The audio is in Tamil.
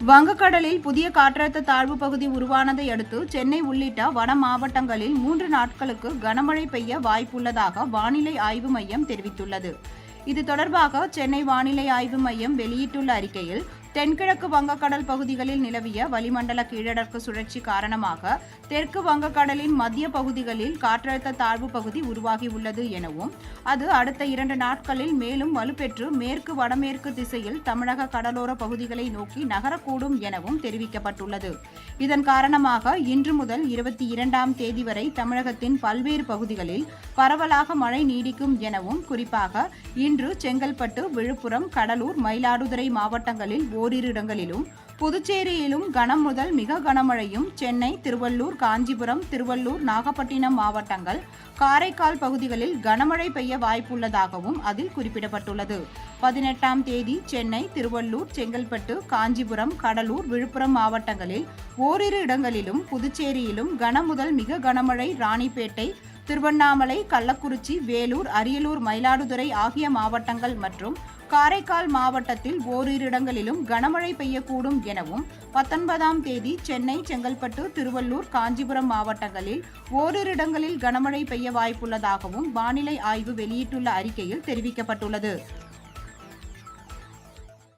வங்கக்கடலில் புதிய காற்றழுத்த தாழ்வு பகுதி உருவானதை அடுத்து சென்னை உள்ளிட்ட வட மாவட்டங்களில் மூன்று நாட்களுக்கு கனமழை பெய்ய வாய்ப்புள்ளதாக வானிலை ஆய்வு மையம் தெரிவித்துள்ளது. இது தொடர்பாக சென்னை வானிலை ஆய்வு மையம் வெளியிட்டுள்ள அறிக்கையில் தென்கிழக்கு வங்கக்கடல் பகுதிகளில் நிலவிய வளிமண்டல கீழடர்க்கு சுழற்சி காரணமாக தெற்கு வங்கக்கடலின் மத்திய பகுதிகளில் காற்றழுத்த தாழ்வு பகுதி உருவாகியுள்ளது எனவும் அது அடுத்த இரண்டு நாட்களில் மேலும் வலுப்பெற்று மேற்கு வடமேற்கு திசையில் தமிழக கடலோர பகுதிகளை நோக்கி நகரக்கூடும் எனவும் தெரிவிக்கப்பட்டுள்ளது. இதன் காரணமாக இன்று முதல் இருபத்தி இரண்டாம் தேதி வரை தமிழகத்தின் பல்வேறு பகுதிகளில் பரவலாக மழை நீடிக்கும் எனவும் குறிப்பாக இன்று செங்கல்பட்டு விழுப்புரம் கடலூர் மயிலாடுதுறை மாவட்டங்களில் ஓரிரு இடங்களிலும் புதுச்சேரியிலும் கனம் முதல் மிக கனமழையும் சென்னை திருவள்ளூர் காஞ்சிபுரம் திருவள்ளூர் நாகப்பட்டினம் மாவட்டங்கள் காரைக்கால் பகுதிகளில் கனமழை பெய்ய வாய்ப்புள்ளதாகவும் அதில் குறிப்பிடப்பட்டுள்ளது. பதினெட்டாம் தேதி சென்னை திருவள்ளூர் செங்கல்பட்டு காஞ்சிபுரம் கடலூர் விழுப்புரம் மாவட்டங்களில் ஓரிரு இடங்களிலும் புதுச்சேரியிலும் கனம் முதல் மிக கனமழை ராணிப்பேட்டை திருவண்ணாமலை கள்ளக்குறிச்சி வேலூர் அரியலூர் மயிலாடுதுறை ஆகிய மாவட்டங்கள் மற்றும் காரைக்கால் மாவட்டத்தில் ஓரிரு இடங்களிலும் கனமழை பெய்யக்கூடும் எனவும் பத்தொன்பதாம் தேதி சென்னை செங்கல்பட்டு திருவள்ளூர் காஞ்சிபுரம் மாவட்டங்களில் ஓரிரு இடங்களில் கனமழை பெய்ய வாய்ப்புள்ளதாகவும் வானிலை ஆய்வு வெளியிட்டுள்ள அறிக்கையில் தெரிவிக்கப்பட்டுள்ளது.